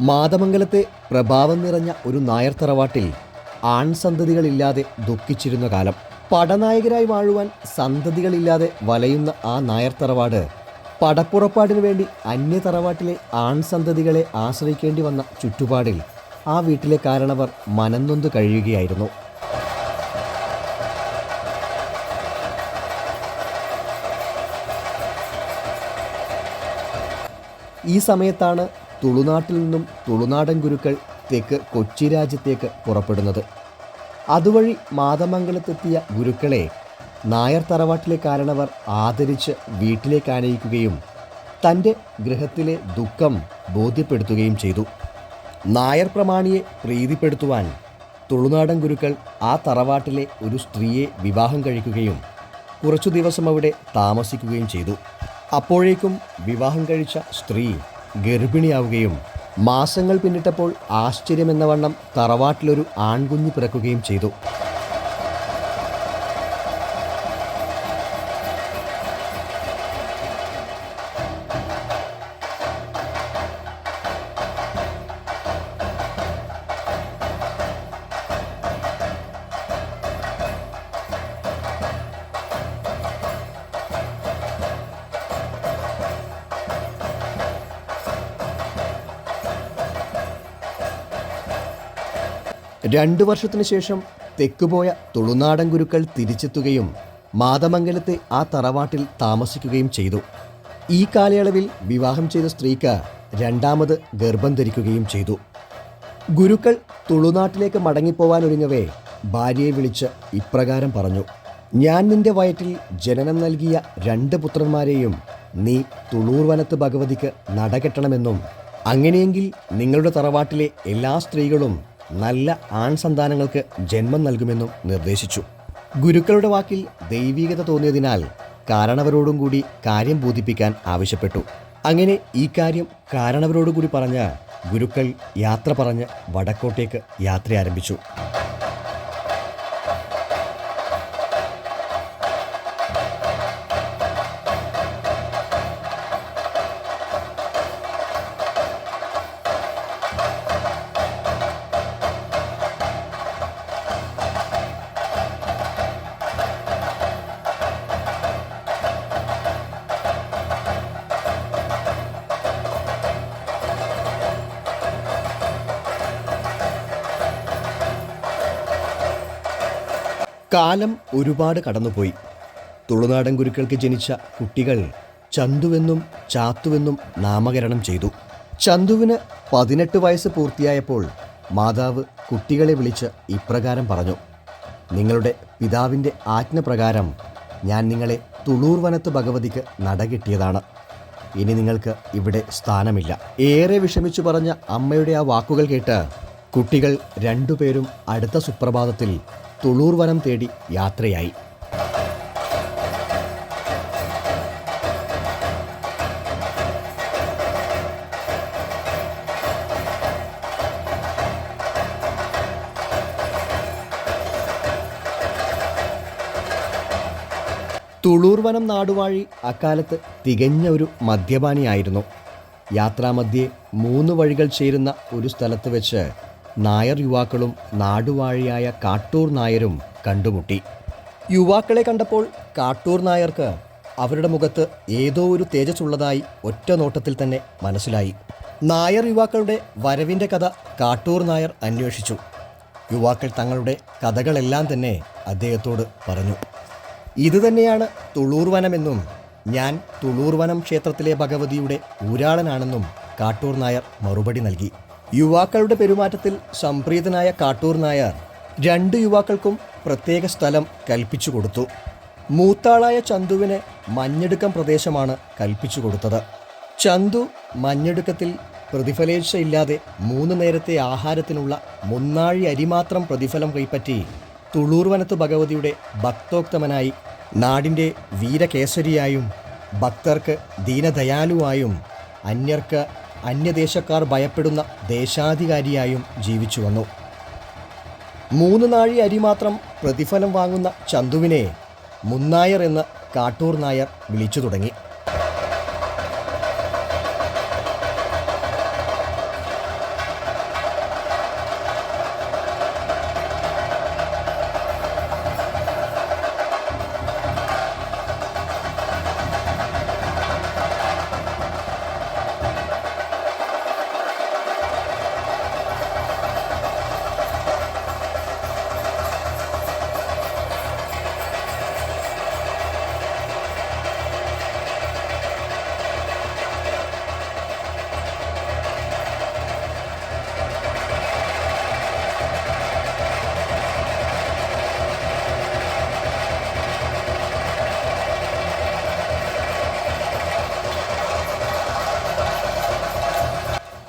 മാതമംഗലത്തെ പ്രഭാവം നിറഞ്ഞ ഒരു നായർ തറവാട്ടിൽ ആൺസന്തതികളില്ലാതെ ദുഃഖിച്ചിരുന്ന കാലം. പടനായകരായി വാഴുവാൻ സന്തതികളില്ലാതെ വലയുന്ന ആ നായർ തറവാട് പടപ്പുറപ്പാടിനു വേണ്ടി അന്യ തറവാട്ടിലെ ആൺസന്തതികളെ ആശ്രയിക്കേണ്ടി വന്ന ചുറ്റുപാടിൽ ആ വീട്ടിലെ കാരണവർ മനംനൊന്ത് കഴിയുകയായിരുന്നു. ഈ സമയത്താണ് തുളുനാട്ടിൽ നിന്നും തുളുനാടൻ ഗുരുക്കൾ തെക്ക് കൊച്ചി രാജ്യത്തേക്ക് പുറപ്പെടുന്നത്. അതുവഴി മാതമംഗലത്തെത്തിയ ഗുരുക്കളെ നായർ തറവാട്ടിലെ കാരണവർ ആദരിച്ച് വീട്ടിലേക്ക് ആനയിക്കുകയും തന്റെ ഗൃഹത്തിലെ ദുഃഖം ബോധ്യപ്പെടുത്തുകയും ചെയ്തു. നായർ പ്രമാണിയെ പ്രീതിപ്പെടുത്തുവാൻ തുളുനാടൻ ഗുരുക്കൾ ആ തറവാട്ടിലെ ഒരു സ്ത്രീയെ വിവാഹം കഴിക്കുകയും കുറച്ചു ദിവസം അവിടെ താമസിക്കുകയും ചെയ്തു. അപ്പോഴേക്കും വിവാഹം കഴിച്ച സ്ത്രീ ഗർഭിണിയാവുകയും മാസങ്ങൾ പിന്നിട്ടപ്പോൾ ആശ്ചര്യമെന്ന വണ്ണം തറവാട്ടിലൊരു ആൺകുഞ്ഞ് പിറക്കുകയും ചെയ്തു. രണ്ടു വർഷത്തിനു ശേഷം തെക്കുപോയ തുളുനാടൻ ഗുരുക്കൾ തിരിച്ചെത്തുകയും മാതമംഗലത്തെ ആ തറവാട്ടിൽ താമസിക്കുകയും ചെയ്തു. ഈ കാലയളവിൽ വിവാഹം ചെയ്ത സ്ത്രീക്ക് രണ്ടാമത് ഗർഭം ധരിക്കുകയും ചെയ്തു. ഗുരുക്കൾ തുളുനാട്ടിലേക്ക് മടങ്ങിപ്പോവാനൊരുങ്ങവേ ഭാര്യയെ വിളിച്ച് ഇപ്രകാരം പറഞ്ഞു ഞാൻ നിന്റെ വയറ്റിൽ ജനനം നൽകിയ രണ്ട് പുത്രന്മാരെയും നീ തുളൂർ വനത്ത് ഭഗവതിക്ക് നടകെട്ടണമെന്നും അങ്ങനെയെങ്കിൽ നിങ്ങളുടെ തറവാട്ടിലെ എല്ലാ സ്ത്രീകളും നല്ല ആൺസന്താനങ്ങൾക്ക് ജന്മം നൽകുമെന്നും നിർദ്ദേശിച്ചു. ഗുരുക്കളുടെ വാക്കിൽ ദൈവീകത തോന്നിയതിനാൽ കാരണവരോടും കൂടി കാര്യം ബോധിപ്പിക്കാൻ ആവശ്യപ്പെട്ടു. അങ്ങനെ ഈ കാര്യം കാരണവരോടുകൂടി പറഞ്ഞ ഗുരുക്കൾ യാത്ര പറഞ്ഞ് വടക്കോട്ടേക്ക് യാത്ര ആരംഭിച്ചു കാലം ഒരുപാട് കടന്നുപോയി. തുളുനാടൻ ഗുരുക്കൾക്ക് ജനിച്ച കുട്ടികൾ ചന്തുവെന്നും ചാത്തുവെന്നും നാമകരണം ചെയ്തു. ചന്തുവിന് പതിനെട്ട് വയസ്സ് പൂർത്തിയായപ്പോൾ മാതാവ് കുട്ടികളെ വിളിച്ച് ഇപ്രകാരം പറഞ്ഞു നിങ്ങളുടെ പിതാവിന്റെ ആജ്ഞപ്രകാരം ഞാൻ നിങ്ങളെ തുളൂർ വനത്ത് ഭഗവതിക്ക് നടകിട്ടിയതാണ്. ഇനി നിങ്ങൾക്ക് ഇവിടെ സ്ഥാനമില്ല. ഏറെ വിഷമിച്ചു പറഞ്ഞ അമ്മയുടെ ആ വാക്കുകൾ കേട്ട് കുട്ടികൾ രണ്ടുപേരും അടുത്ത സുപ്രഭാതത്തിൽ തുളൂർ വനം തേടി യാത്രയായി. തുളൂർ വനം നാടുവാഴി അക്കാലത്ത് തികഞ്ഞ ഒരു മദ്യപാനിയായിരുന്നു. യാത്രാമധ്യേ മൂന്ന് വഴികൾ ചേരുന്ന ഒരു സ്ഥലത്ത് വെച്ച് നായർ യുവാക്കളും നാടുവാഴിയായ കാട്ടൂർ നായരും കണ്ടുമുട്ടി. യുവാക്കളെ കണ്ടപ്പോൾ കാട്ടൂർ നായർക്ക് അവരുടെ മുഖത്ത് ഏതോ ഒരു തേജസ്സുള്ളതായി ഒറ്റ നോട്ടത്തിൽ തന്നെ മനസ്സിലായി. നായർ യുവാക്കളുടെ വരവിന്റെ കഥ കാട്ടൂർ നായർ അന്വേഷിച്ചു. യുവാക്കൾ തങ്ങളുടെ കഥകളെല്ലാം തന്നെ അദ്ദേഹത്തോട് പറഞ്ഞു. ഇതുതന്നെയാണ് തുളൂർ വനമെന്നും ഞാൻ തുളൂർ വനം ക്ഷേത്രത്തിലെ ഭഗവതിയുടെ ഊരാളനാണെന്നും കാട്ടൂർ നായർ മറുപടി നൽകി. യുവാക്കളുടെ പെരുമാറ്റത്തിൽ സംപ്രീതനായ കാട്ടൂർ നായർ രണ്ട് യുവാക്കൾക്കും പ്രത്യേക സ്ഥലം കൽപ്പിച്ചു കൊടുത്തു. മൂത്താളായ ചന്തുവിന് മഞ്ഞെടുക്കം പ്രദേശമാണ് കൽപ്പിച്ചു കൊടുത്തത്. ചന്തു മഞ്ഞെടുക്കത്തിൽ പ്രതിഫലേച്ഛയില്ലാതെ മൂന്ന് നേരത്തെ ആഹാരത്തിനുള്ള മുന്നാഴി അരി മാത്രം പ്രതിഫലം കൈപ്പറ്റി തുളൂർ വനത്ത് ഭഗവതിയുടെ ഭക്തോക്തമനായി നാടിന്റെ വീരകേസരിയായും ഭക്തർക്ക് ദീനദയാലുവായും അന്യർക്ക് അന്യദേശക്കാർ ഭയപ്പെടുന്ന ദേശാധികാരിയായും ജീവിച്ചു വന്നു. മൂന്ന് നാഴി അരി മാത്രം പ്രതിഫലം വാങ്ങുന്ന ചന്തുവിനെ മുന്നായർ എന്ന് കാട്ടൂർ നായർ വിളിച്ചു തുടങ്ങി.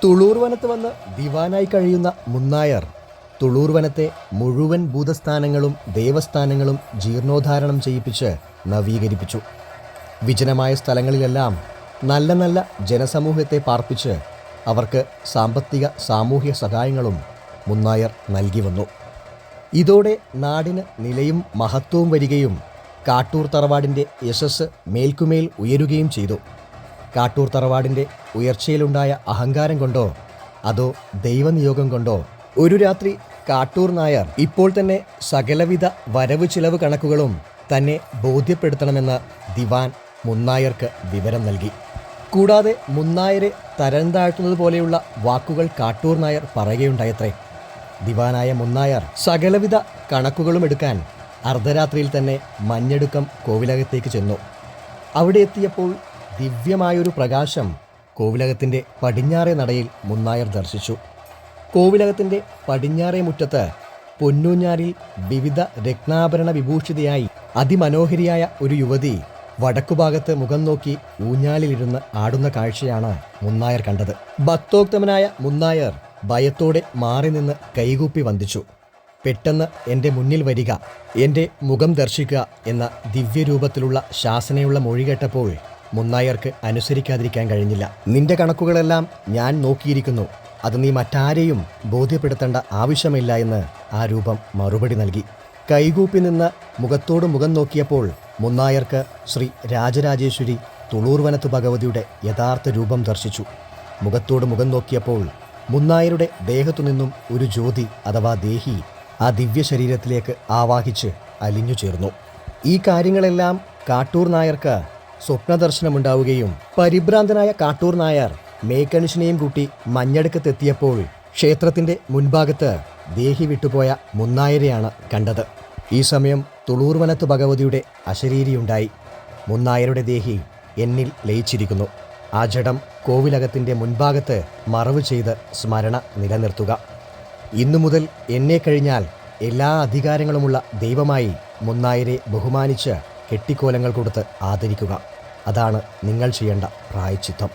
തുളൂർ വനത്ത് വന്ന് ദിവാനായി കഴിയുന്ന മുന്നായർ. തുളൂർ വനത്തെ മുഴുവൻ ഭൂതസ്ഥാനങ്ങളും ദേവസ്ഥാനങ്ങളും ജീർണോദ്ധാരണം ചെയ്യിപ്പിച്ച് നവീകരിപ്പിച്ചു. വിജനമായ സ്ഥലങ്ങളിലെല്ലാം നല്ല നല്ല ജനസമൂഹത്തെ പാർപ്പിച്ച് അവർക്ക് സാമ്പത്തിക സാമൂഹ്യ സഹായങ്ങളും മുന്നായർ നൽകി വന്നു. ഇതോടെ നാടിന് നിലയും മഹത്വവും വരികയും കാട്ടൂർ തറവാടിന്റെ യശസ് മേൽക്കുമേൽ ഉയരുകയും ചെയ്തു. കാട്ടൂർ തറവാടിന്റെ ഉയർച്ചയിലുണ്ടായ അഹങ്കാരം കൊണ്ടോ അതോ ദൈവനിയോഗം കൊണ്ടോ ഒരു രാത്രി കാട്ടൂർ നായർ ഇപ്പോൾ തന്നെ സകലവിധ വരവ് ചിലവ് കണക്കുകളും തന്നെ ബോധ്യപ്പെടുത്തണമെന്ന് ദിവാൻ മുന്നായർക്ക് വിവരം നൽകി. കൂടാതെ മുന്നായരെ തരം താഴ്ത്തുന്നത് പോലെയുള്ള വാക്കുകൾ കാട്ടൂർ നായർ പറയുകയുണ്ടായത്രേ. ദിവാനായ മുന്നായർ സകലവിധ കണക്കുകളും എടുക്കാൻ അർദ്ധരാത്രിയിൽ തന്നെ മഞ്ഞെടുക്കം കോവിലകത്തേക്ക് ചെന്നു. അവിടെ എത്തിയപ്പോൾ ദിവ്യമായൊരു പ്രകാശം കോവിലകത്തിന്റെ പടിഞ്ഞാറേ നടയിൽ മുന്നായർ ദർശിച്ചു. കോവിലകത്തിന്റെ പടിഞ്ഞാറേ മുറ്റത്ത് പൊന്നൂഞ്ഞാരിൽ വിവിധ രത്നാഭരണ വിഭൂഷിതയായി അതിമനോഹരിയായ ഒരു യുവതി വടക്കുഭാഗത്ത് മുഖം നോക്കി ഊഞ്ഞാലിലിരുന്ന് ആടുന്ന കാഴ്ചയാണ് മുന്നായർ കണ്ടത്. ഭക്തോക്തമനായ മുന്നായർ ഭയത്തോടെ മാറി നിന്ന് കൈകൂപ്പി വന്ദിച്ചു. പെട്ടെന്ന് എന്റെ മുന്നിൽ വരിക എന്റെ മുഖം ദർശിക്കുക എന്ന ദിവ്യരൂപത്തിലുള്ള ശാസനയുള്ള മൊഴി കേട്ടപ്പോൾ മുന്നായർക്ക് അനുസരിക്കാതിരിക്കാൻ കഴിഞ്ഞില്ല. നിന്റെ കണക്കുകളെല്ലാം ഞാൻ നോക്കിയിരിക്കുന്നു. അത് നീ മറ്റാരെയും ബോധ്യപ്പെടുത്തേണ്ട ആവശ്യമില്ല എന്ന് ആ രൂപം മറുപടി നൽകി. കൈകൂപ്പി നിന്ന് മുഖത്തോട് മുഖം നോക്കിയപ്പോൾ മുന്നായർക്ക് ശ്രീ രാജരാജേശ്വരി തുളൂർവനത്ത് ഭഗവതിയുടെ യഥാർത്ഥ രൂപം ദർശിച്ചു. മുഖത്തോട് മുഖം നോക്കിയപ്പോൾ മുന്നായരുടെ ദേഹത്തു നിന്നും ഒരു ജ്യോതി അഥവാ ദേഹി ആ ദിവ്യ ശരീരത്തിലേക്ക് ആവാഹിച്ച് അലിഞ്ഞു ചേർന്നു. ഈ കാര്യങ്ങളെല്ലാം കാട്ടൂർ നായർക്ക് സ്വപ്നദർശനമുണ്ടാവുകയും പരിഭ്രാന്തനായ കാട്ടൂർ നായർ മേക്കണിഷിനെയും കൂട്ടി മഞ്ഞടുക്കത്തെത്തിയപ്പോൾ ക്ഷേത്രത്തിന്റെ മുൻഭാഗത്ത് ദേഹി വിട്ടുപോയ മുന്നായരെയാണ് കണ്ടത്. ഈ സമയം തുളൂർവനത്ത് ഭഗവതിയുടെ അശരീരിയുണ്ടായി. മുന്നായരുടെ ദേഹി എന്നിൽ ലയിച്ചിരിക്കുന്നു. ആ ജഡം കോവിലകത്തിന്റെ മുൻഭാഗത്ത് മറവ് ചെയ്ത് സ്മരണ നിലനിർത്തുക. ഇന്നു മുതൽ എന്നെ കഴിഞ്ഞാൽ എല്ലാ അധികാരങ്ങളുമുള്ള ദൈവമായി മുന്നായരെ ബഹുമാനിച്ച് കെട്ടിക്കോലങ്ങൾ കൊടുത്ത് ആദരിക്കുക. അതാണ് നിങ്ങൾ ചെയ്യേണ്ട പ്രായച്ചിത്തം.